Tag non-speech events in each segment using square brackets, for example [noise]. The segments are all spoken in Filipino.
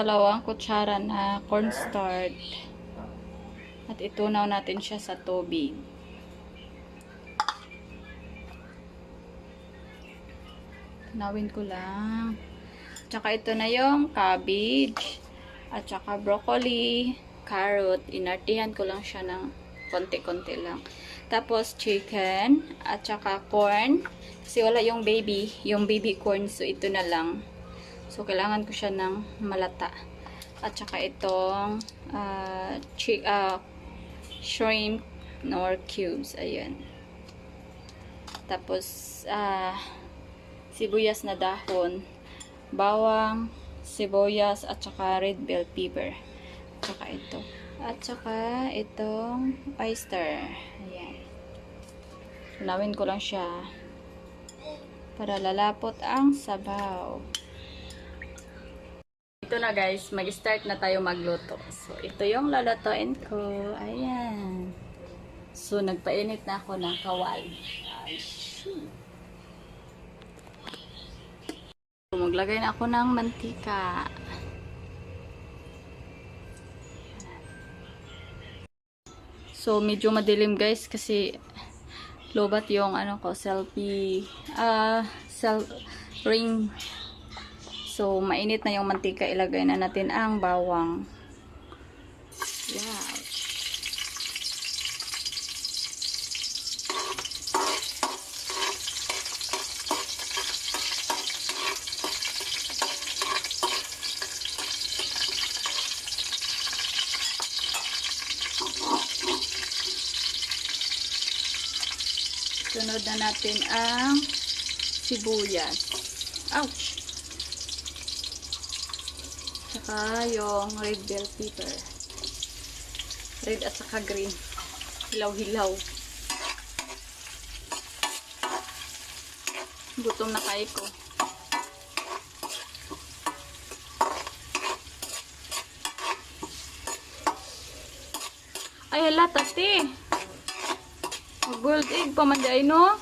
dalawang kutsara na cornstarch. At itunaw natin siya sa tubig. Tunawin ko lang. Tsaka ito na yung cabbage. At tsaka broccoli, carrot. Inartihan ko lang siya ng konti-konti lang. Tapos chicken. At tsaka corn. Kasi wala yung baby. Yung baby corn. So ito na lang. So kailangan ko siya ng malata. At tsaka itong uh, ah, shrimp nor cubes. Ayan. Tapos, ah, sibuyas na dahon, bawang, sibuyas, at saka red bell pepper. At saka ito. At saka itong oyster. Ayan. Tunawin ko lang siya para lalapot ang sabaw. Ito na guys, mag-start na tayo magluto. So, ito yung lulutuin ko. Ayan. So, nagpainit na ako ng kawal. So, maglagay na ako ng mantika. So, medyo madilim guys kasi lobat yung ano ko, selfie, ah, cell ring. So, mainit na yung mantika. Ilagay na natin ang bawang. Wow. Sunod na natin ang sibuyas. Ouch! Saka yung red bell pepper. Red at saka green. Hilaw-hilaw. Gutom na kayo ko. Ay, hala, tati. Gold egg pa man di no?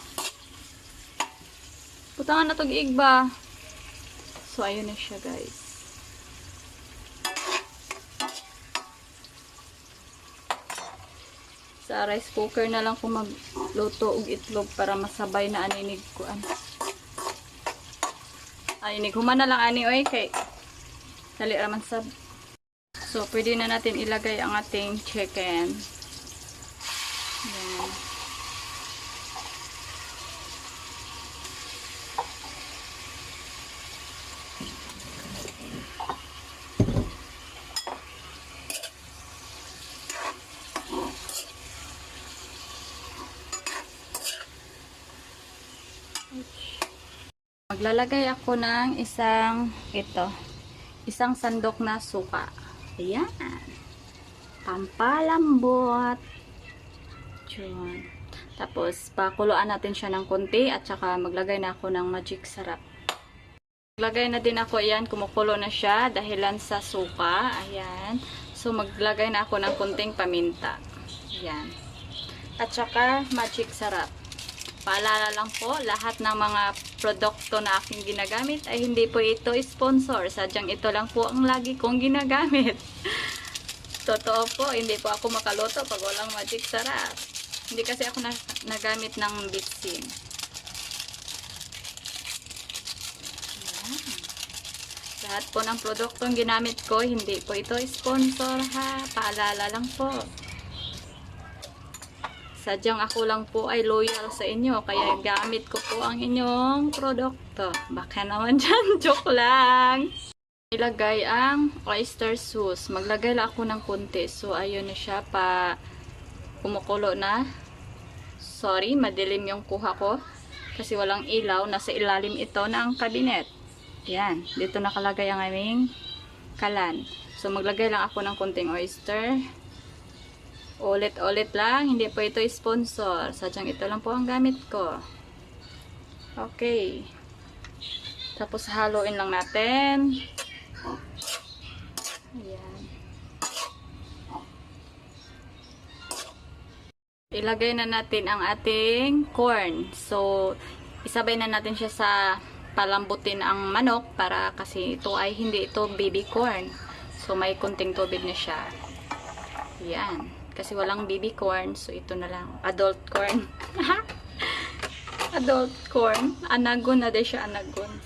Putangan na tog egg ba? So, ayun na siya, guys. Sa rice cooker na lang ko magluto og itlog para masabay na aninig ko. Ano. Aninig. Human na lang ani, oy, kay dali raman sab. So, pwede na natin ilagay ang ating chicken. Yan. Maglalagay ako ng isang ito, isang sandok na suka. Ayan. Pampalambot. Diyan. Tapos, pakuluan natin siya ng konti at saka maglagay na ako ng magic sarap. Maglagay na din ako, ayan, kumukulo na siya dahilan sa suka. Ayan. So, maglagay na ako ng konting paminta. Ayan. At saka, magic sarap. Paalala lang po, lahat ng mga produkto na aking ginagamit ay hindi po ito sponsor. Sadyang ito lang po ang lagi kong ginagamit. [laughs] Totoo po, hindi po ako makaluto pag walang magic sarap. Hindi kasi ako na, nagamit ng bitsin. Lahat po ng produktong ginamit ko, hindi po ito sponsor ha. Paalala lang po. Sadyang ako lang po ay loyal sa inyo, kaya gamit ko po ang inyong produkto. Baka naman [laughs] dyan, joke lang. Ilagay ang oyster sauce. Maglagay lang ako ng kunti. So, ayun na siya pa kumukulo na. Sorry, madilim yung kuha ko. Kasi walang ilaw. Nasa ilalim ito ng kabinet. Yan. Dito nakalagay ang aming kalan. So, maglagay lang ako ng kunting oyster. Ulit-ulit lang. Hindi po ito sponsor. Sadyang ito lang po ang gamit ko. Okay. Tapos haluin lang natin. Ayan. Ilagay na natin ang ating corn. So, isabay na natin siya sa palambutin ang manok para kasi ito ay hindi ito baby corn. So, may kunting tubig na siya. Yan. Kasi walang baby corn. So, ito na lang. Adult corn. [laughs] Adult corn. Anagon na din siya, anagon.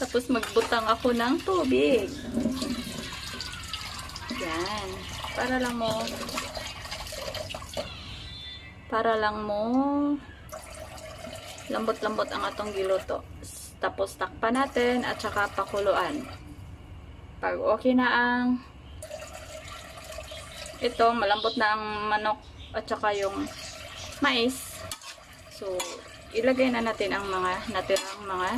Tapos, magbutang ako ng tubig. Yan. Para lang mo para lang mo lambot-lambot ang atong giluto. Tapos takpan natin at saka pakuluan. Pag okay na ang ito, malambot na ang manok at saka yung mais. So, ilagay na natin ang mga natirang mga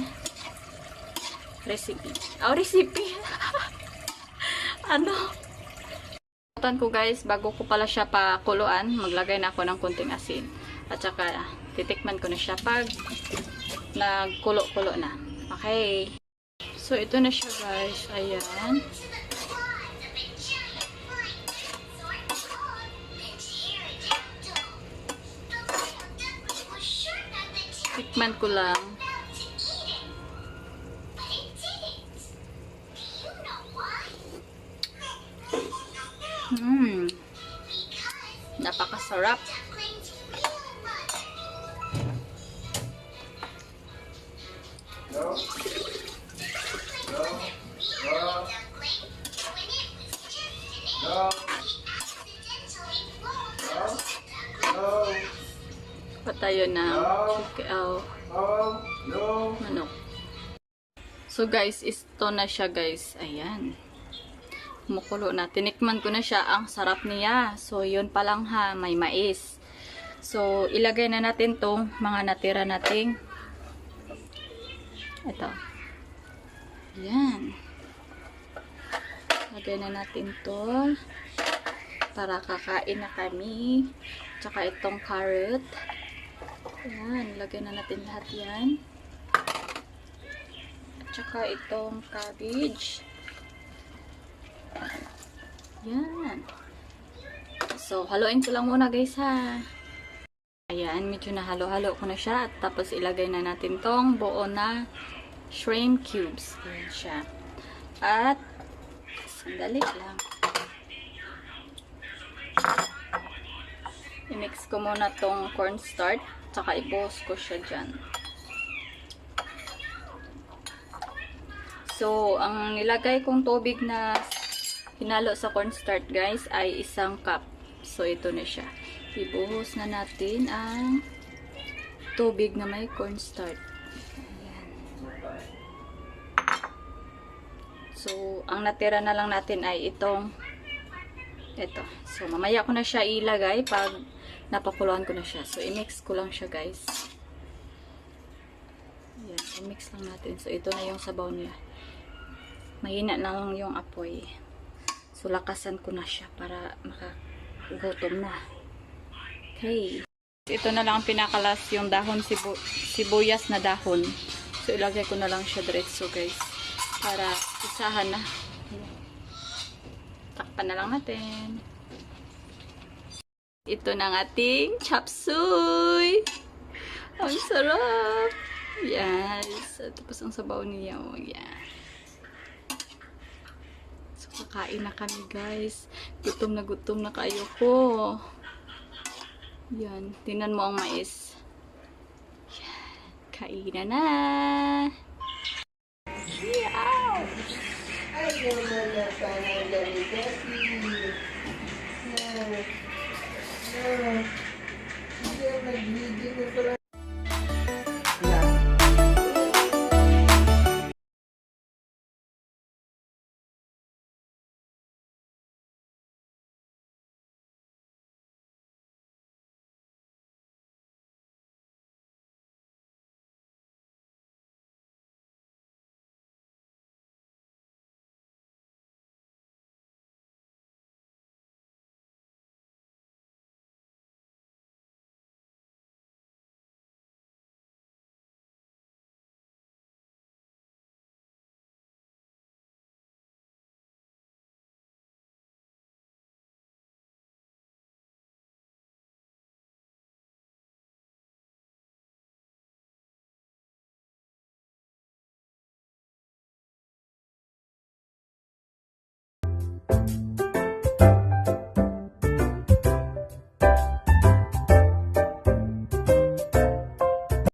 recipe. Oh, recipe! [laughs] ano? Kalimutan ko guys, bago ko pala siya pakuluan, maglagay na ako ng kunting asin. At saka, titikman ko na siya pag nagkulo-kulo na. Okay. So, ito na siya guys. Ayan. Tikman ko lang. Mmm. Napakasarap. Patayo na chicken, oh, manok. So guys, ito na siya guys. Ayan. Kumukulo na. Tinikman ko na siya. Ang sarap niya. So, yun pa lang ha. May mais. So, ilagay na natin tong mga natira nating ito. Yan. Lagay na natin to para kakain na kami. Tsaka itong carrot. Yan. Lagay na natin lahat yan. Tsaka itong cabbage. Yan. So, haluin ko lang muna guys ha. Ayan, medyo nahalo-halo ko na siya. At tapos ilagay na natin tong buo na shrimp cubes. Ayan siya. At, sandali lang. I-mix ko muna tong cornstarch. Tsaka ibuhos ko siya dyan. So, ang nilagay kong tubig na hinalo sa cornstarch guys ay isang cup. So, ito na siya. Ibuhos na natin ang tubig na may cornstarch. Ayan. So, ang natira na lang natin ay itong ito. So, mamaya ko na siya ilagay pag napakuluan ko na siya. So, i-mix ko lang siya guys. Ayan, i-mix lang natin. So, ito na yung sabaw niya. Mahina na lang yung apoy. So, lakasan ko na siya para makagutom na. Okay. Ito na lang ang pinakalas yung dahon sibu sibuyas na dahon. So, ilagay ko na lang siya diretso guys. Para isahan na. Takpan na lang natin. Ito na ang ating chop suey. Ang sarap. Yes. Tapos ang sabaw niya. Oh, yeah. So, kakain na kami, guys. Gutom na gutom na kayo ko. Yan. Tingnan mo ang mais. Yan. Kainan na. Yeah. Ay, naman na sana ang dali-dali. Ah, ah, Bye.